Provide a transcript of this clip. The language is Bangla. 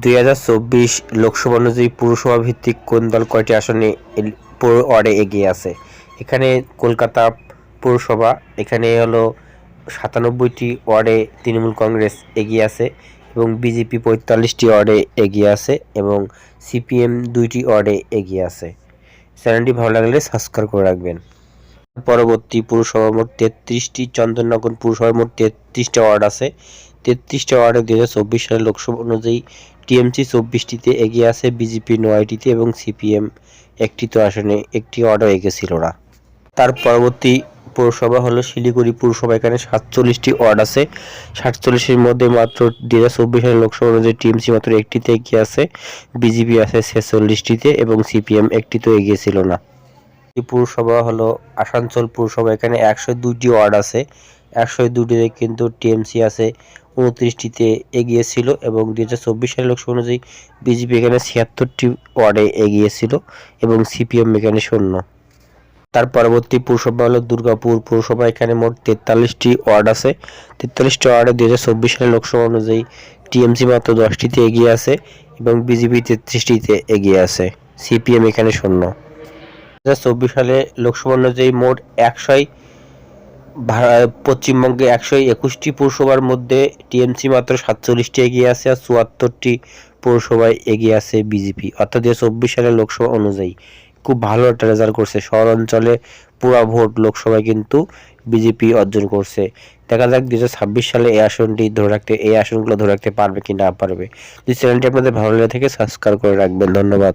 দুই হাজার চব্বিশ লোকসভা অনুযায়ী পুরসভা ভিত্তিক কোন দল কয়টি আসনে ওয়ার্ডে এগিয়ে আছে? এখানে কলকাতা পৌরসভা, এখানে হলো সাতানব্বইটি ওয়ার্ডে তৃণমূল কংগ্রেস এগিয়ে আছে এবং বিজেপি পঁয়তাল্লিশটি ওয়ার্ডে এগিয়ে আছে এবং সিপিএম দুইটি ওয়ার্ডে এগিয়ে আছে। চ্যানেলটি ভালো লাগলে সাবস্ক্রাইব করে রাখবেন। পরবর্তী পুরসভা মোট তেত্রিশটি, চন্দননগর পুরসভার মোট তেত্রিশটা ওয়ার্ড আছে। তেত্রিশটা ওয়ার্ডে চব্বিশ সালের লোকসভা অনুযায়ী টিএমসি চব্বিশটিতে এগিয়ে আছে বিজেপি নয়টিতে এবং সিপিএম একটি তো আসনে, একটি ওয়ার্ডও এগিয়েছিল না। তার পরবর্তী পৌরসভা হলো শিলিগুড়ি পৌরসভা, এখানে সাতচল্লিশটি ওয়ার্ড আছে। সাতচল্লিশের মধ্যে মাত্র দুই হাজার চব্বিশ সালের লোকসভা অনুযায়ী টিএমসি মাত্র একটিতে এগিয়ে আছে, বিজেপি আছে ছেচল্লিশটিতে এবং সিপিএম একটিতেও এগিয়ে ছিল না। পৌরসভা হলো আসানসোল পৌরসভা, এখানে একশো দুইটি ওয়ার্ড আছে। একশো দুটিতে কিন্তু টিএমসি আছে, উনত্রিশটিতে এগিয়ে ছিল এবং দু হাজার চব্বিশ সালের লোকসভা অনুযায়ী বিজেপি এখানে ছিয়াত্তরটি ওয়ার্ডে এগিয়েছিল এবং সিপিএম এখানে শূন্য। তার পরবর্তী পৌরসভা হলো দুর্গাপুর। পৌরসভা এখানে মোট তেতাল্লিশটি ওয়ার্ড আছে। তেতাল্লিশটি ওয়ার্ডে দু হাজার চব্বিশ সালের লোকসভা অনুযায়ী টিএমসি মাত্র দশটিতে এগিয়ে আছে এবং বিজেপি তেত্রিশটিতে এগিয়ে আছে। সিপিএম এখানে শূন্য। দু হাজার চব্বিশ সালে লোকসভা অনুযায়ী মোট একশোই পশ্চিমবঙ্গে একশো একুশটি পৌরসভার মধ্যে টিএমসি মাত্র সাতচল্লিশটি এগিয়ে আছে আর চুয়াত্তরটি পৌরসভায় এগিয়ে আছে বিজেপি। অর্থাৎ দু চব্বিশ সালের লোকসভা অনুযায়ী খুব ভালো একটা রেজাল্ট করছে। শহর অঞ্চলে পুরা ভোট লোকসভায় কিন্তু বিজেপি অর্জন করছে। দেখা যাক দু হাজার ছাব্বিশ সালে এই আসনটি ধরে রাখতে এই আসনগুলো ধরে রাখতে পারবে কি না পারবে। যদি চ্যানেলটি আপনাদের ভালো লেগে থাকে সাবস্ক্রাইব করে রাখবেন। ধন্যবাদ।